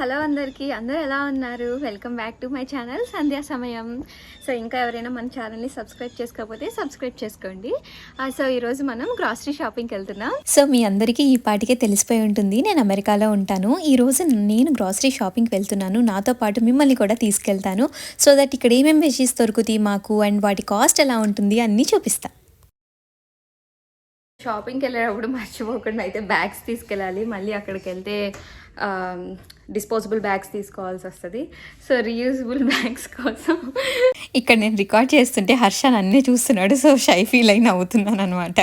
Hello అందరికీ. అందరూ ఎలా ఉన్నారు? Welcome back to my channel Sandhya Samayam. So ఇంకా ఎవరైనా మన ఛానల్ని సబ్స్క్రైబ్ చేసుకోకపోతే సబ్స్క్రైబ్ చేసుకోండి. సో ఈరోజు మనం గ్రాసరీ షాపింగ్కి వెళ్తున్నాం. సో మీ అందరికీ ఈ పాటికే తెలిసిపోయి ఉంటుంది. నేను అమెరికాలో ఉంటాను. ఈ రోజు నేను గ్రాసరీ షాపింగ్కి వెళ్తున్నాను. నాతో పాటు మిమ్మల్ని కూడా తీసుకెళ్తాను. సో దట్ ఇక్కడ ఏమేమి వెజీస్ దొరుకుతాయి మాకు అండ్ వాటి కాస్ట్ ఎలా ఉంటుంది అన్నీ చూపిస్తా. షాపింగ్కి వెళ్ళేటప్పుడు మర్చిపోకుండా అయితే బ్యాగ్స్ తీసుకెళ్ళాలి. మళ్ళీ అక్కడికి వెళ్తే డిస్పోజబుల్ బ్యాగ్స్ తీసుకోవాల్సి వస్తుంది. సో రీయూజబుల్ బ్యాగ్స్ కోసం. ఇక్కడ నేను రికార్డ్ చేస్తుంటే హర్ష నన్నే చూస్తున్నాడు. సో షై ఫీల్ అయిన అవుతున్నాను అనమాట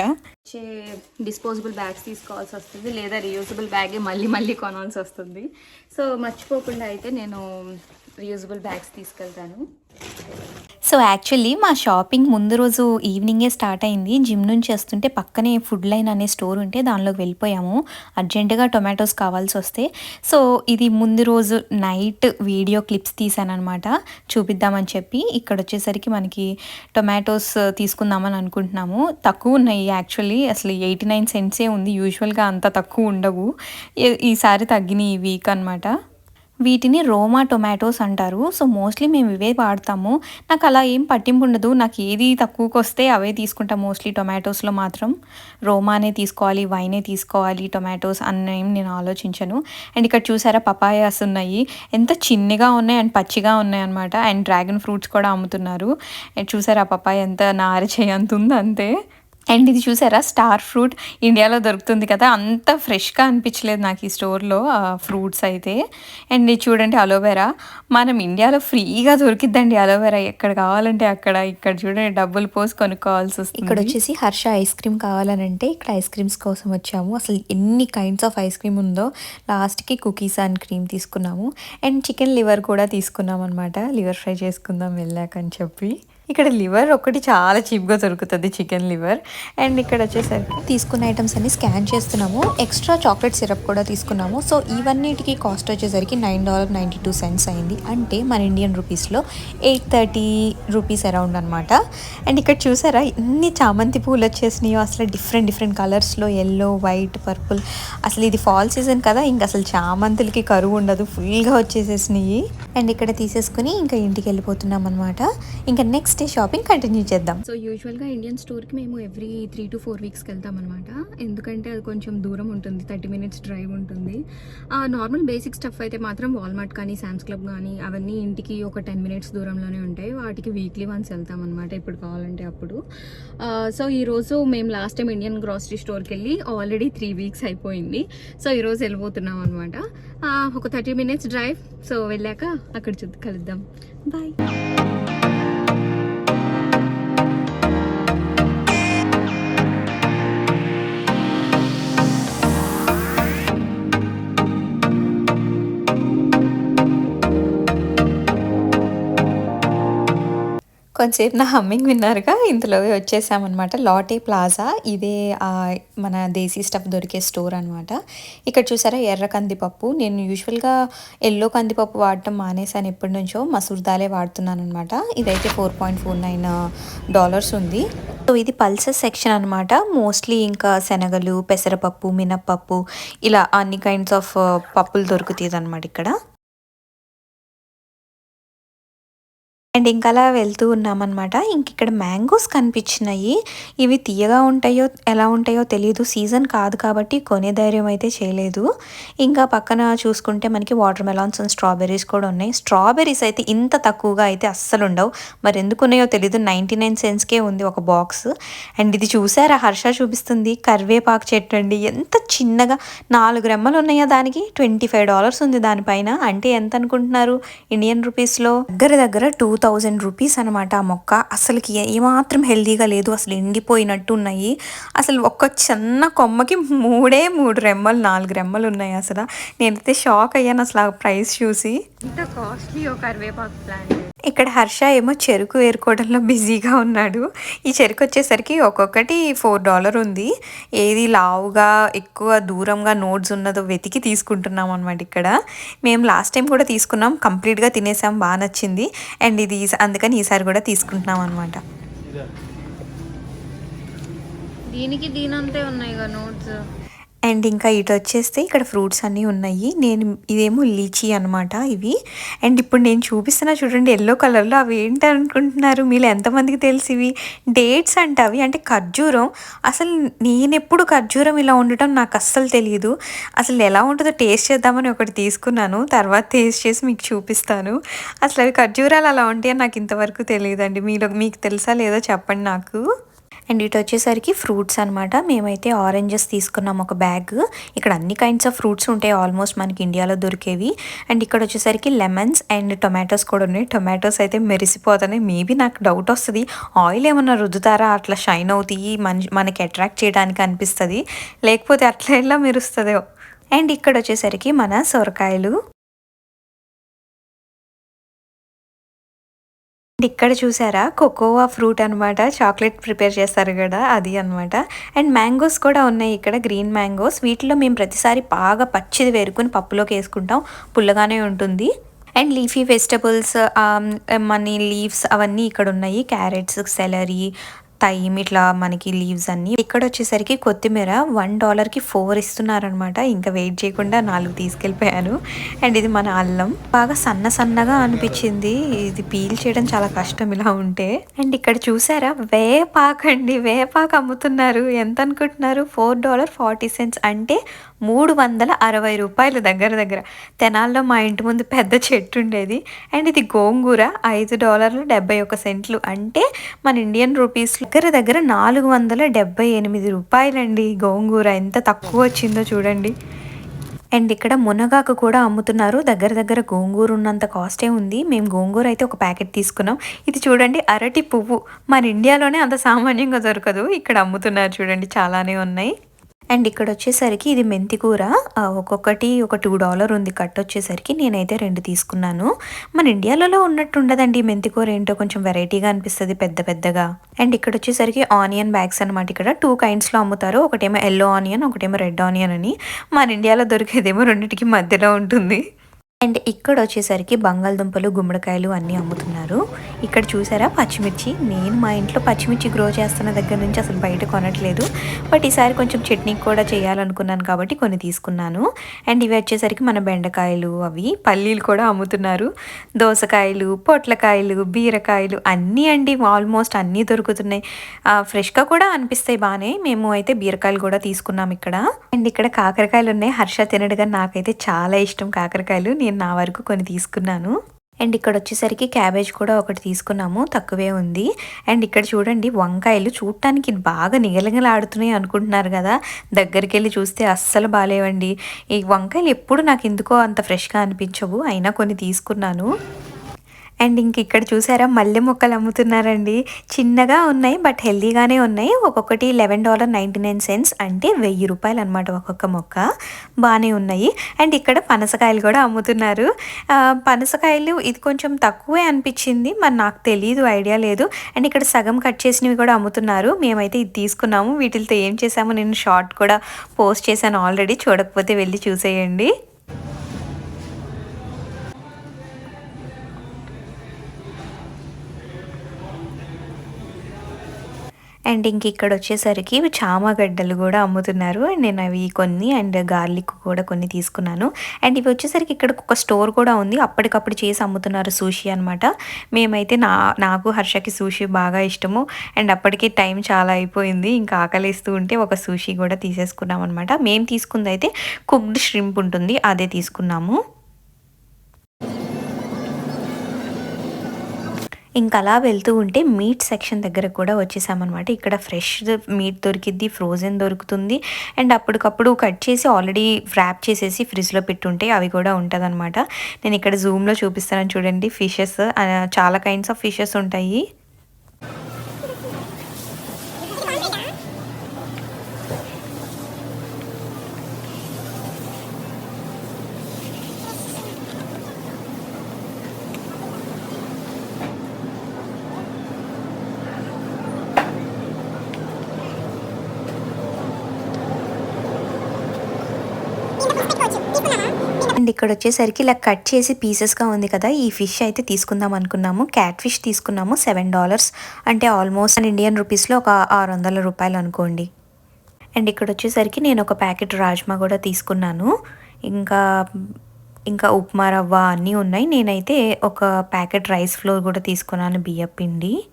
డిస్పోజబుల్ బ్యాగ్స్ తీసుకోవాల్సి వస్తుంది. లేదా రీయూజబుల్ బ్యాగే మళ్ళీ మళ్ళీ కొనాల్సి వస్తుంది. సో మర్చిపోకుండా అయితే నేను రీయూజబుల్ బ్యాగ్స్ తీసుకెళ్తాను. సో యాక్చువల్లీ మా షాపింగ్ ముందు రోజు ఈవినింగే స్టార్ట్ అయింది. జిమ్ నుంచి వస్తుంటే పక్కనే ఫుడ్ లైన్ అనే స్టోర్ ఉంటే దానిలోకి వెళ్ళిపోయాము. అర్జెంటుగా టొమాటోస్ కావాల్సి వస్తే. సో ఇది ముందు రోజు నైట్ వీడియో క్లిప్స్ తీసానమాట చూపిద్దామని చెప్పి ఇక్కడ వచ్చేసరికి మనకి టొమాటోస్ తీసుకుందామని అనుకుంటున్నాము. తక్కువ ఉన్నాయి యాక్చువల్లీ అసలు ఎయిటీ నైన్ సెంట్సే ఉంది. యూజువల్గా అంత తక్కువ ఉండవు. ఈసారి తగ్గినాయి ఈ వీక్ అనమాట వీటిని రోమా టొమాటోస్ అంటారు. సో మోస్ట్లీ మేము ఇవే వాడతాము. నాకు అలా ఏం పట్టింపు ఉండదు. నాకు ఏది తక్కువకి వస్తే అవే తీసుకుంటాం మోస్ట్లీ టొమాటోస్లో మాత్రం. రోమానే తీసుకోవాలి వైనే తీసుకోవాలి టొమాటోస్ అన్న ఏం నేను ఆలోచించను. అండ్ ఇక్కడ చూసారా పపాయాస్ ఉన్నాయి. ఎంత చిన్నగా ఉన్నాయి అండ్ పచ్చిగా ఉన్నాయి అనమాట అండ్ డ్రాగన్ ఫ్రూట్స్ కూడా అమ్ముతున్నారు. అండ్ చూసారా పపాయ ఎంత నారచేయంత అంత ఉంది అంతే అండ్ ఇది చూసారా? స్టార్ ఫ్రూట్ ఇండియాలో దొరుకుతుంది కదా? అంత ఫ్రెష్గా అనిపించలేదు నాకు ఈ స్టోర్లో ఫ్రూట్స్ అయితే. అండ్ ఇది చూడండి అలోవెరా. మనం ఇండియాలో ఫ్రీగా దొరికిద్దండి అలోవెరా. ఎక్కడ కావాలంటే అక్కడ ఇక్కడ చూడండి డబ్బులు పోసి కొనుక్కోవాల్సి వస్తుంది. ఇక్కడ వచ్చేసి హర్ష ఐస్ క్రీమ్ కావాలనంటే ఇక్కడ ఐస్ క్రీమ్స్ కోసం వచ్చాము. అసలు ఎన్ని కైండ్స్ ఆఫ్ ఐస్ క్రీమ్ ఉందో లాస్ట్కి కుకీస్ అండ్ క్రీమ్ తీసుకున్నాము. అండ్ చికెన్ లివర్ కూడా తీసుకున్నాం అనమాట లివర్ ఫ్రై చేసుకుందాం వెళ్ళాక అని చెప్పి. ఇక్కడ లివర్ ఒకటి చాలా చీప్గా దొరుకుతుంది చికెన్ లివర్. అండ్ ఇక్కడ వచ్చేసరికి తీసుకున్న ఐటమ్స్ అన్ని స్కాన్ చేస్తున్నాము. ఎక్స్ట్రా చాక్లెట్ సిరప్ కూడా తీసుకున్నాము. సో ఇవన్నిటికి కాస్ట్ వచ్చేసరికి nine dollar ninety two cents అయింది. అంటే మన ఇండియన్ రూపీస్లో ఎయిట్ థర్టీ రూపీస్ అరౌండ్ అనమాట అండ్ ఇక్కడ చూసారా ఎన్ని చామంతి పూలు వచ్చేసినాయో. అసలు డిఫరెంట్ డిఫరెంట్ కలర్స్లో ఎల్లో వైట్ పర్పుల్ అసలు ఇది ఫాల్ సీజన్ కదా ఇంక అసలు చామంతులకి కరువు ఉండదు. ఫుల్గా వచ్చేసేసినాయి. అండ్ ఇక్కడ తీసేసుకుని ఇంకా ఇంటికి వెళ్ళిపోతున్నాం అనమాట ఇంకా నెక్స్ట్ డే షాపింగ్ కంటిన్యూ చేద్దాం. సో యూజువల్గా ఇండియన్ స్టోర్కి మేము ఎవ్రీ త్రీ టు ఫోర్ వీక్స్కి వెళ్తాం అనమాట ఎందుకంటే అది కొంచెం దూరం ఉంటుంది థర్టీ మినిట్స్ డ్రైవ్ ఉంటుంది. నార్మల్ బేసిక్ స్టఫ్ అయితే మాత్రం వాల్మార్ట్ కానీ శామ్స్ క్లబ్ కానీ అవన్నీ ఇంటికి ఒక టెన్ మినిట్స్ దూరంలోనే ఉంటాయి. వాటికి వీక్లీ వన్స్ వెళ్తాం అనమాట ఇప్పుడు కావాలంటే అప్పుడు. సో ఈరోజు మేము లాస్ట్ టైం ఇండియన్ గ్రాసరీ స్టోర్కి వెళ్ళి ఆల్రెడీ త్రీ వీక్స్ అయిపోయింది. సో ఈరోజు వెళ్ళిపోతున్నాం అనమాట ఒక థర్టీ మినిట్స్ డ్రైవ్. సో వెళ్ళాక అక్కడ చూద్దాం కలుద్దాం. బాయ్. కొంచెం నా హమ్మింగ్ విన్నారుగా ఇందులో వచ్చేసామన్నమాట. Lotte Plaza. ఇదే మన దేశీ స్టఫ్ దొరికే స్టోర్ అనమాట ఇక్కడ చూసారా ఎర్ర కందిపప్పు. నేను యూజువల్గా ఎల్లో కందిపప్పు వాడటం మానేసాను ఎప్పటి నుంచో. మసూర్ దాలే వాడుతున్నాను అనమాట ఇదైతే four point four nine dollars ఉంది. సో ఇది పల్సెస్ సెక్షన్ అనమాట మోస్ట్లీ ఇంకా శనగలు పెసరపప్పు మినప్పప్పు ఇలా అన్ని కైండ్స్ ఆఫ్ పప్పులు దొరుకుతుంది అనమాట ఇక్కడ. అండ్ ఇంకా అలా వెళ్తూ ఉన్నామన్నమాట. ఇంక ఇక్కడ మ్యాంగోస్ కనిపించినాయి. ఇవి తీయగా ఉంటాయో ఎలా ఉంటాయో తెలియదు సీజన్ కాదు కాబట్టి కొనే ధైర్యం అయితే చేయలేదు. ఇంకా పక్కన చూసుకుంటే మనకి వాటర్ మెలాన్స్ అండ్ స్ట్రాబెర్రీస్ కూడా ఉన్నాయి. స్ట్రాబెర్రీస్ అయితే ఇంత తక్కువగా అయితే అస్సలు ఉండవు. మరి ఎందుకు ఉన్నాయో తెలియదు నైంటీ నైన్ సెన్స్కే ఉంది ఒక బాక్స్. అండ్ ఇది చూసారా? హర్ష చూపిస్తుంది. కరివేపాకు చెట్టు అండి ఎంత చిన్నగా. నాలుగు రెమ్మలు ఉన్నాయా దానికి? ట్వంటీ ఫైవ్ డాలర్స్ ఉంది దానిపైన. అంటే ఎంత అనుకుంటున్నారు? ఇండియన్ రూపీస్లో? దగ్గర దగ్గర టూ థౌజండ్ రూపీస్ అనమాట ఆ మొక్క. అసలుకి ఏమాత్రం హెల్దీగా లేదు అసలు ఎండిపోయినట్టు ఉన్నాయి అసలు ఒక్క చిన్న కొమ్మకి మూడే మూడు రెమ్మలు నాలుగు రెమ్మలు ఉన్నాయి అసలు. నేనైతే షాక్ అయ్యాను అసలు ఆ ప్రైస్ చూసి. ఇంత కాస్ట్లీ ఒక కరివేపాకు ప్లాంట్ ఇక్కడ హర్ష ఏమో చెరుకు ఏరుకోవడంలో బిజీగా ఉన్నాడు. ఈ చెరుకు వచ్చేసరికి ఒక్కొక్కటి ఫోర్ డాలర్ ఉంది. ఏది లావుగా ఎక్కువ దూరంగా నోట్స్ ఉన్నదో వెతికి తీసుకుంటున్నాం అనమాట ఇక్కడ. మేము లాస్ట్ టైం కూడా తీసుకున్నాం. కంప్లీట్గా తినేసాం. బాగా నచ్చింది. అండ్ ఇది అందుకని ఈసారి కూడా తీసుకుంటున్నాం అనమాట దీనికి దీనంతే ఉన్నాయి కదా నోట్స్ అండ్ ఇంకా ఇటు వచ్చేస్తే ఇక్కడ ఫ్రూట్స్ అన్నీ ఉన్నాయి. నేను ఇదేమో లీచీ అనమాట ఇవి. అండ్ ఇప్పుడు నేను చూపిస్తున్నా చూడండి ఎల్లో కలర్లో అవి ఏంటి అనుకుంటున్నారు మీరు? ఎంతమందికి తెలిసి ఇవి? డేట్స్ అంట అవి. అంటే ఖర్జూరం. అసలు నేను ఎప్పుడు ఖర్జూరం ఇలా ఉండటం నాకు అస్సలు తెలియదు అసలు ఎలా ఉంటుందో టేస్ట్ చేద్దామని ఒకటి తీసుకున్నాను. తర్వాత టేస్ట్ చేసి మీకు చూపిస్తాను. అసలు అవి ఖర్జూరాలు అలా ఉంటాయని నాకు ఇంతవరకు తెలియదండి. మీలో మీకు తెలుసా లేదో చెప్పండి నాకు. అండ్ ఇటు వచ్చేసరికి ఫ్రూట్స్ అనమాట మేమైతే ఆరెంజెస్ తీసుకున్నాం ఒక బ్యాగ్. ఇక్కడ అన్ని కైండ్స్ ఆఫ్ ఫ్రూట్స్ ఉంటాయి. ఆల్మోస్ట్ మనకి ఇండియాలో దొరికేవి. అండ్ ఇక్కడ వచ్చేసరికి లెమన్స్ అండ్ టొమాటోస్ కూడా ఉన్నాయి. టొమాటోస్ అయితే మెరిసిపోతున్నాయి. మేబీ నాకు డౌట్ వస్తుంది. ఆయిల్ ఏమన్నా రుద్దుతారా? అట్లా షైన్ అవుతాయి. మన మనకి అట్రాక్ట్ చేయడానికి అనిపిస్తుంది. లేకపోతే అట్లా ఎలా మెరుస్తుందో. అండ్ ఇక్కడ వచ్చేసరికి మన సొరకాయలు. ఇక్కడ చూసారా? కోకోవా ఫ్రూట్ అనమాట చాక్లెట్ ప్రిపేర్ చేస్తారు కదా అది అనమాట అండ్ మ్యాంగోస్ కూడా ఉన్నాయి ఇక్కడ గ్రీన్ మ్యాంగోస్. వీటిలో మేము ప్రతిసారి బాగా పచ్చిది వేరుకుని పప్పులోకి వేసుకుంటాం. పుల్లగానే ఉంటుంది. And leafy vegetables many leaves అవన్నీ ఇక్కడ ఉన్నాయి. క్యారెట్స్ సెలరీ టైమ్ ఇట్లా మనకి లీవ్స్ అన్ని. ఇక్కడ వచ్చేసరికి కొత్తిమీర వన్ డాలర్కి ఫోర్ ఇస్తున్నారనమాట ఇంకా వెయిట్ చేయకుండా నాలుగు తీసుకెళ్ళిపోయాను. అండ్ ఇది మన అల్లం. బాగా సన్న సన్నగా అనిపించింది. ఇది పీల్ చేయడం చాలా కష్టం ఇలా ఉంటే. అండ్ ఇక్కడ చూసారా? వేపాకు అండి వేపాకు అమ్ముతున్నారు. ఎంత అనుకుంటున్నారు? Four dollar forty cents. అంటే మూడు వందల అరవై రూపాయలు దగ్గర దగ్గర. తెనాల్లో మా ఇంటి ముందు పెద్ద చెట్టు ఉండేది అండ్ ఇది గోంగూర ఐదు డాలర్లు డెబ్బై ఒక సెంట్లు. అంటే మన ఇండియన్ రూపీస్ దగ్గర దగ్గర నాలుగు వందల డెబ్బై ఎనిమిది రూపాయలండి గోంగూర. ఎంత తక్కువ వచ్చిందో చూడండి. అండ్ ఇక్కడ మునగాకు కూడా అమ్ముతున్నారు. దగ్గర దగ్గర గోంగూర ఉన్నంత కాస్టే ఉంది. మేము గోంగూర అయితే ఒక ప్యాకెట్ తీసుకున్నాం. ఇది చూడండి అరటి పువ్వు. మన ఇండియాలోనే అంత సామాన్యంగా దొరకదు. ఇక్కడ అమ్ముతున్నారు చూడండి చాలానే ఉన్నాయి. అండ్ ఇక్కడ వచ్చేసరికి ఇది మెంతి కూర. ఒక్కొక్కటి ఒక టూ డాలర్ ఉంది కట్ వచ్చేసరికి నేనైతే రెండు తీసుకున్నాను. మన ఇండియాలలో ఉన్నట్టు ఉండదండి మెంతి కూర ఏంటో. కొంచెం వెరైటీగా అనిపిస్తుంది పెద్ద పెద్దగా. అండ్ ఇక్కడ వచ్చేసరికి ఆనియన్ బ్యాగ్స్ అనమాట ఇక్కడ టూ కైండ్స్లో అమ్ముతారు. ఒకటేమో ఎల్లో ఆనియన్ ఒకటేమో రెడ్ ఆనియన్ అని. మన ఇండియాలో దొరికేదేమో రెండింటికి మధ్యలో ఉంటుంది. అండ్ ఇక్కడ వచ్చేసరికి బంగాళదుంపలు గుమ్మడికాయలు అన్నీ అమ్ముతున్నారు. ఇక్కడ చూసారా పచ్చిమిర్చి? నేను మా ఇంట్లో పచ్చిమిర్చి గ్రో చేస్తున్న దగ్గర నుంచి అసలు బయట కొనట్లేదు. బట్ ఈసారి కొంచెం చట్నీ కూడా చేయాలనుకున్నాను కాబట్టి కొన్ని తీసుకున్నాను. అండ్ ఇవి వచ్చేసరికి మన బెండకాయలు అవి. పల్లీలు కూడా అమ్ముతున్నారు. దోసకాయలు పొట్లకాయలు బీరకాయలు అన్నీ అండి ఆల్మోస్ట్ అన్నీ దొరుకుతున్నాయి. ఫ్రెష్గా కూడా అనిపిస్తాయి బాగానే మేము అయితే బీరకాయలు కూడా తీసుకున్నాం ఇక్కడ. అండ్ ఇక్కడ కాకరకాయలు ఉన్నాయి. హర్ష తినడుగా నాకైతే చాలా ఇష్టం కాకరకాయలు. నేను నా వరకు కొన్ని తీసుకున్నాను. అండ్ ఇక్కడ వచ్చేసరికి క్యాబేజ్ కూడా ఒకటి తీసుకున్నాము తక్కువే ఉంది. అండ్ ఇక్కడ చూడండి వంకాయలు చూడటానికి బాగా నిగలగలాడుతున్నాయి అనుకుంటున్నారు కదా. దగ్గరికి వెళ్ళి చూస్తే అస్సలు బాగాలేవండి ఈ వంకాయలు ఎప్పుడు నాకు ఎందుకో అంత ఫ్రెష్గా అనిపించవు అయినా కొన్ని తీసుకున్నాను. అండ్ ఇంక ఇక్కడ చూసారా మల్లె మొక్కలు అమ్ముతున్నారండి. చిన్నగా ఉన్నాయి బట్ హెల్దీగానే ఉన్నాయి. ఒక్కొక్కటి eleven dollar ninety nine cents అంటే వెయ్యి రూపాయలు అనమాట ఒక్కొక్క మొక్క. బాగానే ఉన్నాయి. అండ్ ఇక్కడ పనసకాయలు కూడా అమ్ముతున్నారు. పనసకాయలు ఇది కొంచెం తక్కువే అనిపించింది. మరి నాకు తెలియదు ఐడియా లేదు. అండ్ ఇక్కడ సగం కట్ చేసినవి కూడా అమ్ముతున్నారు. మేమైతే ఇది తీసుకున్నాము. వీటితో ఏం చేసామో నేను షార్ట్ కూడా పోస్ట్ చేశాను ఆల్రెడీ. చూడకపోతే వెళ్ళి చూసేయండి. అండ్ ఇంక ఇక్కడ వచ్చేసరికి చామగడ్డలు కూడా అమ్ముతున్నారు. అండ్ నేను అవి కొన్ని అండ్ గార్లిక్ కూడా కొన్ని తీసుకున్నాను. అండ్ ఇవి వచ్చేసరికి ఇక్కడ ఒక స్టోర్ కూడా ఉంది. అప్పటికప్పుడు చేసి అమ్ముతున్నారు సూషి అనమాట మేమైతే నా నాకు హర్షకి సూషి బాగా ఇష్టము. అండ్ అప్పటికి టైం చాలా అయిపోయింది. ఇంకా ఆకలిస్తూ ఉంటే ఒక సూషి కూడా తీసేసుకున్నాం అనమాట మేము తీసుకుంది అయితే కుక్డ్ ష్రింప్ ఉంటుంది. అదే తీసుకున్నాము. ఇంకా అలా వెళ్తూ ఉంటే మీట్ సెక్షన్ దగ్గర కూడా వచ్చేసామన్నమాట. ఇక్కడ ఫ్రెష్ మీట్ దొరికిద్ది ఫ్రోజన్ దొరుకుతుంది. అండ్ అప్పటికప్పుడు కట్ చేసి ఆల్రెడీ ఫ్రాప్ చేసేసి ఫ్రిడ్జ్లో పెట్టుంటే అవి కూడా ఉంటుందన్నమాట. నేను ఇక్కడ జూమ్లో చూపిస్తాను చూడండి ఫిషెస్ చాలా కైండ్స్ ఆఫ్ ఫిషెస్ ఉంటాయి. అండ్ ఇక్కడ వచ్చేసరికి ఇలా కట్ చేసి పీసెస్గా ఉంది కదా ఈ ఫిష్ అయితే తీసుకుందాం అనుకున్నాము. క్యాట్ ఫిష్ తీసుకున్నాము సెవెన్ డాలర్స్ అంటే ఆల్మోస్ట్ ఇండియన్ రూపీస్లో ఒక ఆరు వందల రూపాయలు అనుకోండి. అండ్ ఇక్కడ వచ్చేసరికి నేను ఒక ప్యాకెట్ రాజ్మా కూడా తీసుకున్నాను. ఇంకా ఇంకా ఉప్మా రవ్వ అన్నీ ఉన్నాయి. నేనైతే ఒక ప్యాకెట్ రైస్ ఫ్లోర్ కూడా తీసుకున్నాను బియ్యం పిండి.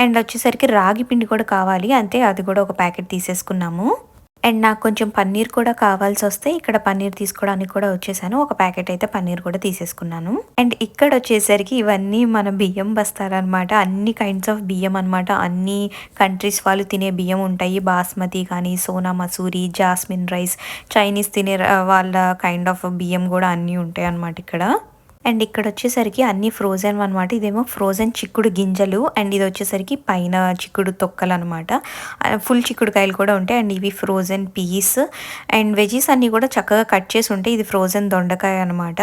అండ్ వచ్చేసరికి రాగి పిండి కూడా కావాలి. అంతే అది కూడా ఒక ప్యాకెట్ తీసేసుకున్నాము. అండ్ నాకు కొంచెం పన్నీర్ కూడా కావాల్సి వస్తే ఇక్కడ పన్నీర్ తీసుకోవడానికి కూడా వచ్చేసాను. ఒక ప్యాకెట్ అయితే పన్నీర్ కూడా తీసేసుకున్నాను. అండ్ ఇక్కడ వచ్చేసరికి ఇవన్నీ మన బియ్యం బస్తారనమాట అన్ని కైండ్స్ ఆఫ్ బియ్యం అన్నమాట. అన్ని కంట్రీస్ వాళ్ళు తినే బియ్యం ఉంటాయి. బాస్మతి కానీ Sona Masuri jasmine rice Chinese తినే వాళ్ళ కైండ్ ఆఫ్ బియ్యం కూడా అన్నీ ఉంటాయి అన్నమాట ఇక్కడ. అండ్ ఇక్కడ వచ్చేసరికి అన్ని ఫ్రోజన్ అనమాట ఇదేమో ఫ్రోజన్ చిక్కుడు గింజలు అండ్ ఇది వచ్చేసరికి పైన చిక్కుడు తొక్కలు అనమాట ఫుల్ చిక్కుడుకాయలు కూడా ఉంటాయి అండ్ ఇవి ఫ్రోజన్ పీస్ అండ్ వెజీస్ అన్నీ కూడా చక్కగా కట్ చేసి ఉంటాయి ఇది ఫ్రోజన్ దొండకాయ అనమాట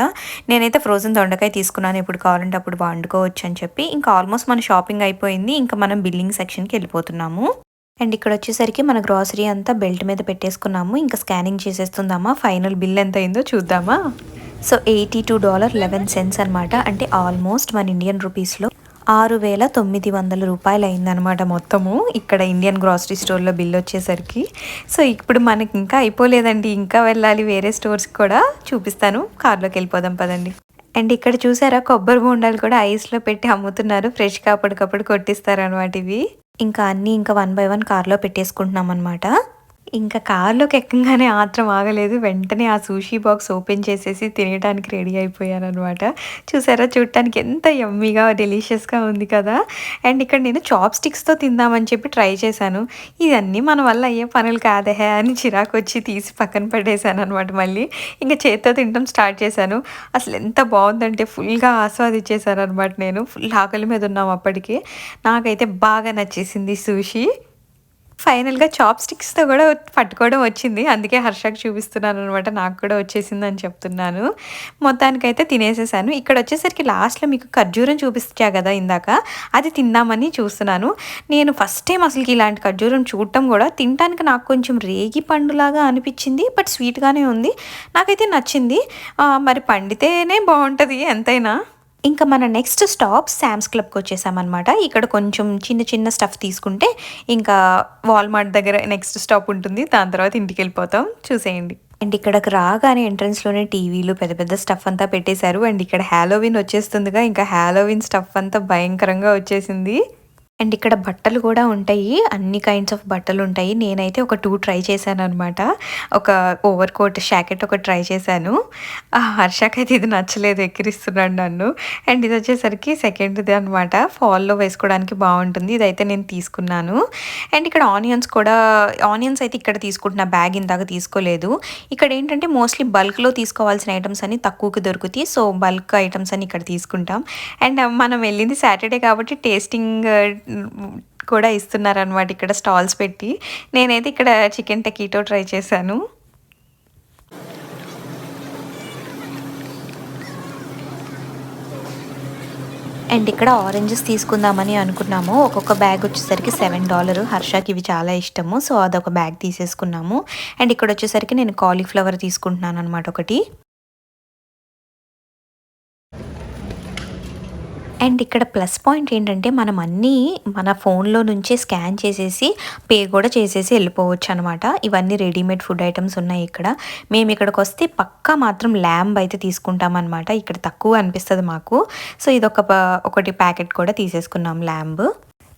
నేనైతే ఫ్రోజన్ దొండకాయ తీసుకున్నాను. ఎప్పుడు కావాలంటే అప్పుడు వండుకోవచ్చు అని చెప్పి. ఇంకా ఆల్మోస్ట్ మన షాపింగ్ అయిపోయింది. ఇంకా మనం బిల్లింగ్ సెక్షన్కి వెళ్ళిపోతున్నాము. అండ్ ఇక్కడ వచ్చేసరికి మన గ్రాసరీ అంతా బెల్ట్ మీద పెట్టేసుకున్నాము. ఇంకా స్కానింగ్ చేసేస్తుందామా? ఫైనల్ బిల్ ఎంత అయిందో చూద్దామా? So eighty two dollar eleven cents అనమాట అంటే ఆల్మోస్ట్ మన ఇండియన్ రూపీస్లో ఆరు వేల తొమ్మిది వందల రూపాయలు అయిందనమాట మొత్తము ఇక్కడ ఇండియన్ గ్రాసరీ స్టోర్లో బిల్ వచ్చేసరికి. సో ఇప్పుడు మనకి ఇంకా అయిపోలేదండి. ఇంకా వెళ్ళాలి వేరే స్టోర్స్కి కూడా చూపిస్తాను. కార్లోకి వెళ్ళిపోదాం పదండి. అండ్ ఇక్కడ చూసారా కొబ్బరి బొండాలు కూడా ఐస్లో పెట్టి అమ్ముతున్నారు. ఫ్రెష్గా అప్పటికప్పుడు కొట్టిస్తారు అనమాట ఇవి. ఇంకా అన్నీ ఇంకా వన్ బై వన్ కార్లో పెట్టేసుకుంటున్నాం అనమాట ఇంకా కార్లోకి ఎక్కగానే ఆత్రం ఆగలేదు. వెంటనే ఆ సూషీ బాక్స్ ఓపెన్ చేసేసి తినేయడానికి రెడీ అయిపోయాను అనమాట చూసారా? చూడటానికి ఎంత యమ్మీగా డెలిషియస్గా ఉంది కదా? అండ్ ఇక్కడ నేను చాప్ స్టిక్స్తో తిందామని చెప్పి ట్రై చేశాను. ఇవన్నీ మన వల్ల అయ్యే పనులు కాదే అని చిరాకు వచ్చి తీసి పక్కన పడేశాను అనమాట మళ్ళీ. ఇంకా చేత్తో తినడం స్టార్ట్ చేశాను. అసలు ఎంత బాగుందంటే ఫుల్గా ఆస్వాదించేశాను అనమాట నేను. ఫుల్ ఆకలి మీద ఉన్నాం అప్పటికి. నాకైతే బాగా నచ్చేసింది సూషీ ఫైనల్గా చాప్ స్టిక్స్తో కూడా పట్టుకోవడం వచ్చింది. అందుకే హర్షకు చూపిస్తున్నాను అనమాట నాకు కూడా వచ్చేసింది అని చెప్తున్నాను. మొత్తానికైతే తినేసేసాను. ఇక్కడ వచ్చేసరికి లాస్ట్లో మీకు ఖర్జూరం చూపించా కదా ఇందాక. అది తిందామని చూస్తున్నాను. నేను ఫస్ట్ టైం అసలుకి ఇలాంటి ఖర్జూరం చూడటం కూడా తినడానికి నాకు కొంచెం రేగి పండులాగా అనిపించింది. బట్ స్వీట్గానే ఉంది. నాకైతే నచ్చింది. మరి పండితేనే బాగుంటుంది ఎంతైనా. ఇంకా మన నెక్స్ట్ స్టాప్ శామ్స్ క్లబ్కి వచ్చేసామన్నమాట. ఇక్కడ కొంచెం చిన్న చిన్న స్టఫ్ తీసుకుంటే ఇంకా వాల్మార్ట్ దగ్గర నెక్స్ట్ స్టాప్ ఉంటుంది. దాని తర్వాత ఇంటికి వెళ్ళిపోతాం. చూసేయండి. అండ్ ఇక్కడికి రాగానే ఎంట్రన్స్లోనే టీవీలు పెద్ద పెద్ద స్టఫ్ అంతా పెట్టేశారు. అండ్ ఇక్కడ హ్యాలోవిన్ వచ్చేస్తుందిగా. ఇంకా హ్యాలోవిన్ స్టఫ్ అంతా భయంకరంగా వచ్చేసింది. అండ్ ఇక్కడ బట్టలు కూడా ఉంటాయి. అన్ని కైండ్స్ ఆఫ్ బట్టలు ఉంటాయి. నేనైతే ఒక టూ ట్రై చేశాను అనమాట ఒక ఓవర్ కోట్ షాకెట్ ఒక ట్రై చేశాను. ఆ హర్షకైతే ఇది నచ్చలేదు ఎక్కిరిస్తున్నాడు నన్ను. అండ్ ఇది వచ్చేసరికి సెకండ్ది అనమాట ఫాల్లో వేసుకోవడానికి బాగుంటుంది. ఇదైతే నేను తీసుకున్నాను. అండ్ ఇక్కడ ఆనియన్స్ కూడా ఆనియన్స్ అయితే ఇక్కడ తీసుకుంటున్న బ్యాగ్ ఇందాక తీసుకోలేదు. ఇక్కడ ఏంటంటే మోస్ట్లీ బల్క్లో తీసుకోవాల్సిన ఐటమ్స్ అన్ని తక్కువకి దొరుకుతాయి. సో బల్క్ ఐటమ్స్ అని ఇక్కడ తీసుకుంటాం. అండ్ మనం వెళ్ళింది సాటర్డే కాబట్టి టేస్టింగ్ కూడా ఇస్తున్నారనమాట ఇక్కడ స్టాల్స్ పెట్టి. నేనైతే ఇక్కడ చికెన్ టెకీటో ట్రై చేశాను. అండ్ ఇక్కడ ఆరెంజెస్ తీసుకుందామని అనుకున్నాము. ఒక్కొక్క బ్యాగ్ వచ్చేసరికి సెవెన్ డాలర్. హర్షకి ఇవి చాలా ఇష్టము సో అదొక బ్యాగ్ తీసేసుకున్నాము. అండ్ ఇక్కడ వచ్చేసరికి నేను కాలీఫ్లవర్ తీసుకుంటున్నాను అనమాట ఒకటి. అండ్ ఇక్కడ ప్లస్ పాయింట్ ఏంటంటే మనం అన్నీ మన ఫోన్లో నుంచే స్కాన్ చేసేసి పే కూడా చేసేసి వెళ్ళిపోవచ్చు అనమాట ఇవన్నీ రెడీమేడ్ ఫుడ్ ఐటమ్స్ ఉన్నాయి ఇక్కడ. మేము ఇక్కడికి వస్తే పక్కా మాత్రం ల్యాంబ్ అయితే తీసుకుంటామన్నమాట. ఇక్కడ తక్కువ అనిపిస్తుంది మాకు. సో ఇదొక ఒకటి ప్యాకెట్ కూడా తీసేసుకున్నాం ల్యాంబ్.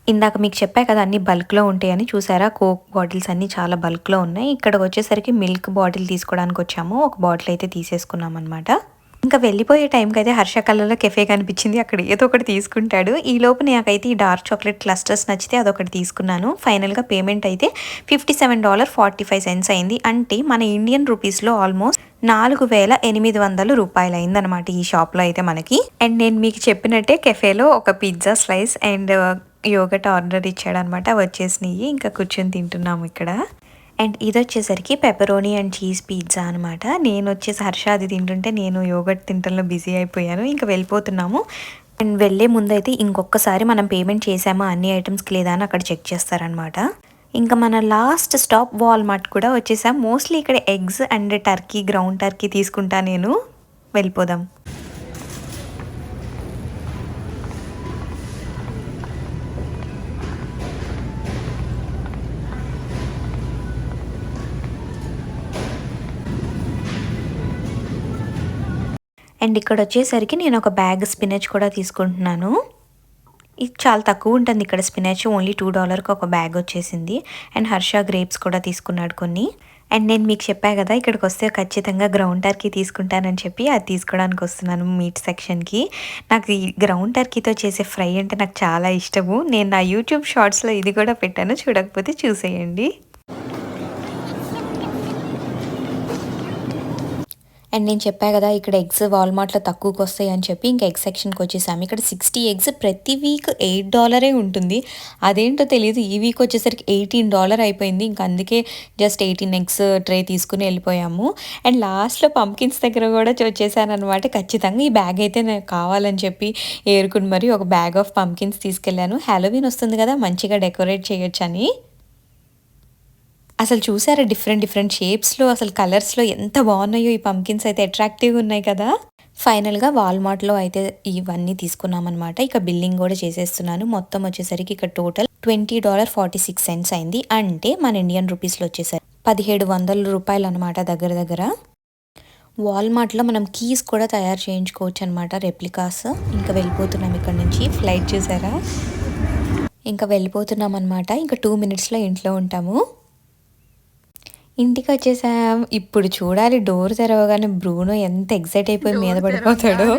ఇందాక మీకు చెప్పా కదా అన్ని బల్క్లో ఉంటాయని. చూసారా? కోక్ బాటిల్స్ అన్నీ చాలా బల్క్లో ఉన్నాయి. ఇక్కడ వచ్చేసరికి మిల్క్ బాటిల్ తీసుకోవడానికి వచ్చాము ఒక బాటిల్ అయితే తీసేసుకున్నాం అనమాట ఇంకా వెళ్ళిపోయే టైంకి అయితే హర్ష కళ్ళలో కెఫే కనిపించింది. అక్కడ ఏదో ఒకటి తీసుకుంటాడు. ఈ లోపు నాకైతే ఈ డార్క్ చాక్లెట్ క్లస్టర్స్ నచ్చితే అదొకటి తీసుకున్నాను. ఫైనల్గా పేమెంట్ అయితే fifty seven dollar forty five cents అయింది. అంటే మన ఇండియన్ రూపీస్లో ఆల్మోస్ట్ నాలుగు వేల ఎనిమిది వందలు రూపాయలు అయిందనమాట ఈ షాప్లో అయితే మనకి. అండ్ నేను మీకు చెప్పినట్టే కెఫేలో ఒక pizza slice and uh, yogurt order ఇచ్చాడనమాట వచ్చేసినాయి. ఇంకా కూర్చొని తింటున్నాము ఇక్కడ. అండ్ ఇది వచ్చేసరికి పెపరోనీ అండ్ చీజ్ పిజ్జా అనమాట నేను వచ్చేసి హర్ష అది తింటుంటే నేను యోగట్ తింటంలో బిజీ అయిపోయాను. ఇంకా వెళ్ళిపోతున్నాము. అండ్ వెళ్ళే ముందు అయితే ఇంకొకసారి మనం పేమెంట్ చేసామా అన్ని ఐటమ్స్కి లేదా అని అక్కడ చెక్ చేస్తారనమాట ఇంకా మన లాస్ట్ స్టాప్ వాల్మార్ట్ కూడా వచ్చేసాం. మోస్ట్లీ ఇక్కడ eggs and turkey ground turkey తీసుకుంటా నేను. వెళ్ళిపోదాం. అండ్ ఇక్కడ వచ్చేసరికి నేను ఒక బ్యాగ్ స్పినచ్ కూడా తీసుకుంటున్నాను. ఇది చాలా తక్కువ ఉంటుంది ఇక్కడ స్పినచ్ ఓన్లీ టూ డాలర్కి ఒక బ్యాగ్ వచ్చేసింది. అండ్ హర్ష గ్రేప్స్ కూడా తీసుకున్నాడు కొన్ని. అండ్ నేను మీకు చెప్పా కదా ఇక్కడికి వస్తే ఖచ్చితంగా గ్రౌండ్ టర్కీ తీసుకుంటానని చెప్పి అది తీసుకోవడానికి వస్తున్నాను మీట్ సెక్షన్కి. నాకు ఈ గ్రౌండ్ టర్కీతో చేసే ఫ్రై అంటే నాకు చాలా ఇష్టము. నేను నా యూట్యూబ్ షార్ట్స్లో ఇది కూడా పెట్టాను చూడకపోతే చూసేయండి. అండ్ నేను చెప్పా కదా ఇక్కడ ఎగ్స్ వాల్మార్ట్లో తక్కువకి వస్తాయి అని చెప్పి ఇంకా ఎగ్ సెక్షన్కి వచ్చేసాము ఇక్కడ సిక్స్టీ ఎగ్స్ ప్రతి వీక్ ఎయిట్ డాలరే ఉంటుంది. అదేంటో తెలియదు ఈ వీక్ వచ్చేసరికి ఎయిటీన్ డాలర్ అయిపోయింది. ఇంకా అందుకే జస్ట్ ఎయిటీన్ ఎగ్స్ ట్రే తీసుకుని వెళ్ళిపోయాము. అండ్ లాస్ట్లో పంకిన్స్ దగ్గర కూడా వచ్చేసాను అనమాట ఖచ్చితంగా ఈ బ్యాగ్ అయితే నాకు కావాలని చెప్పి ఏరుకుని మరి ఒక బ్యాగ్ ఆఫ్ పంకిన్స్ తీసుకెళ్ళాను. హ్యాలోవిన్ వస్తుంది కదా మంచిగా డెకరేట్ చేయొచ్చు అని అసలు చూసారా డిఫరెంట్ డిఫరెంట్ షేప్స్లో అసలు కలర్స్లో ఎంత బాగున్నాయో ఈ పంకిన్స్ అయితే అట్రాక్టివ్గా ఉన్నాయి కదా. ఫైనల్గా వాల్మార్ట్లో అయితే ఇవన్నీ తీసుకున్నామన్నమాట. ఇక బిల్లింగ్ కూడా చేసేస్తున్నాను. మొత్తం వచ్చేసరికి ఇక్కడ total twenty dollar forty six cents అయింది. అంటే మన ఇండియన్ రూపీస్లో వచ్చేసరికి పదిహేడు వందల రూపాయలు అనమాట దగ్గర దగ్గర. వాల్మార్ట్లో మనం కీస్ కూడా తయారు చేయించుకోవచ్చు అనమాట రెప్లికాస్ ఇంకా వెళ్ళిపోతున్నాం ఇక్కడ నుంచి. ఫ్లైట్ చూసారా? ఇంకా వెళ్ళిపోతున్నాం అనమాట ఇంకా టూ మినిట్స్లో ఇంట్లో ఉంటాము. ఇంటికి వచ్చేసాం ఇప్పుడు చూడాలి డోర్ తెరవగానే బ్రూనో ఎంత ఎగ్జైట్ అయిపోయి మీద పడిపోతాడో.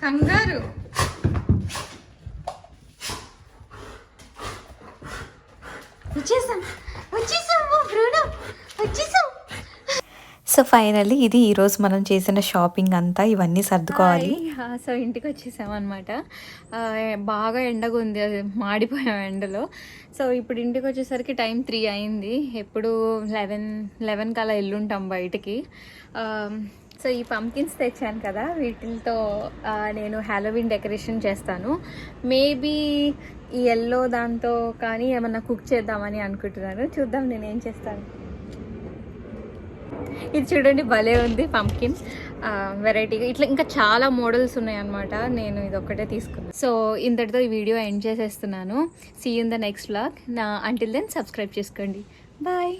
కంగారు వచ్చేసాం వచ్చేసాం బ్రూనో వచ్చేసాం సో ఫైనల్లీ ఇది ఈరోజు మనం చేసిన షాపింగ్ అంతా ఇవన్నీ సర్దుకోవాలి. సో ఇంటికి వచ్చేసాం అనమాట బాగా ఎండగా ఉంది అది మాడిపోయాం ఎండలో. సో ఇప్పుడు ఇంటికి వచ్చేసరికి టైం త్రీ అయింది. ఎప్పుడు లెవెన్ లెవెన్కి అలా వెళ్ళుంటాం బయటికి. సో ఈ పంకిన్స్ తెచ్చాను కదా వీటితో నేను హ్యాలోవిన్ డెకరేషన్ చేస్తాను. మేబీ ఈ ఎల్లో దాంతో కానీ ఏమన్నా కుక్ చేద్దామని అనుకుంటున్నాను. చూద్దాం నేను ఏం చేస్తాను. ఇది చూడండి భలే ఉంది పంకిన్ వెరైటీగా ఇట్లా ఇంకా చాలా మోడల్స్ ఉన్నాయన్నమాట. నేను ఇది ఒక్కటే తీసుకున్నాను సో ఇంతటితో ఈ వీడియో ఎండ్ చేసేస్తున్నాను. See in the next vlog నా అంటిల్ దెన్ సబ్స్క్రైబ్ చేసుకోండి. బాయ్